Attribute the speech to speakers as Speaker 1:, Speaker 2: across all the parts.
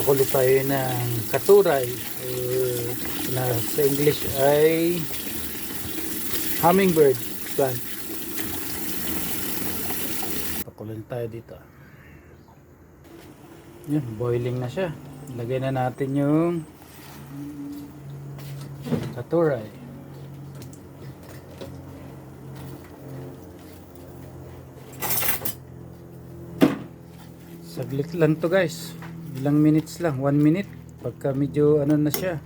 Speaker 1: Pakulo tayo ng katuray or na sa English ay hummingbird plant. Pakulin tayo dito. Yun, boiling na siya. Lagay na natin yung katuray. Saglit lang to guys. Ilang minutes lang. One minute. Pagka medyo ano na siya.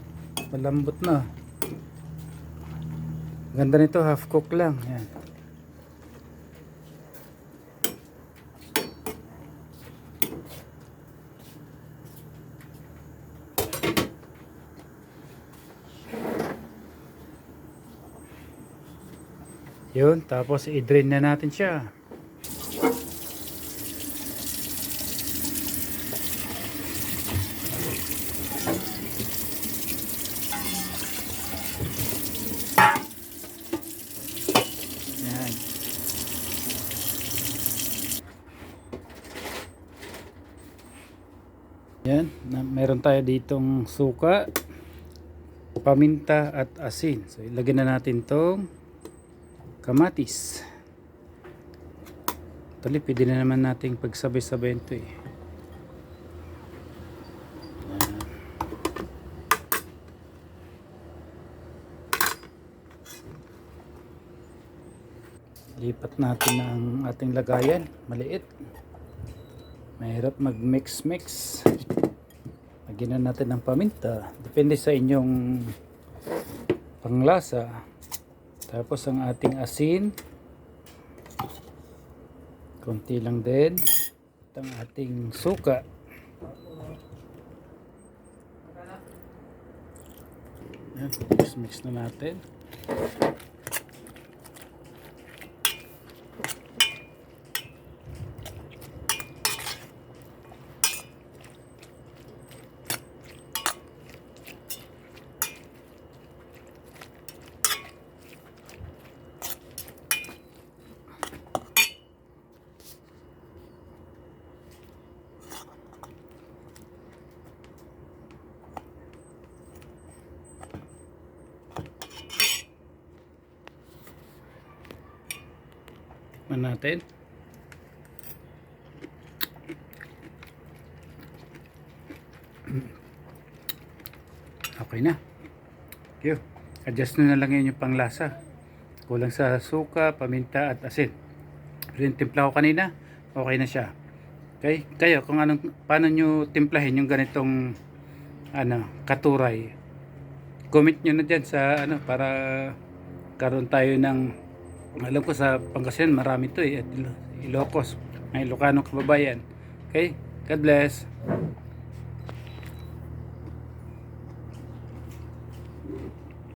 Speaker 1: Malambot na. Ganda nito. Half cook lang. Yan. Yun. Tapos i-drain na natin siya. Yan. Yan, meron tayo ditong suka, paminta at asin. So ilagay na natin tong kamatis. Tali, pwede na naman nating pagsabay-sabay ito eh. Lipat natin ang ating lagayan. Maliit. Mahirap mag-mix-mix. Lagyan na natin ng paminta. Depende sa inyong panglasa. Tapos ang ating asin. Konti lang din. At ang ating suka. Yan, mix-mix na natin. Tikman natin. Okay na. Yo, adjust na, lang yun yung panglasa. Kulang sa suka, paminta at asin. Pero yung timpla ko kanina, okay na siya. Okay? Kayo, kung anong, paano nyo timplahin yung ganitong ano, katuray. Comment nyo na dyan sa ano, para karoon tayo ng alam ko sa Pangasinan marami to eh at Ilo- Ilocos. Mga Ilocano kababayan. Okay? God bless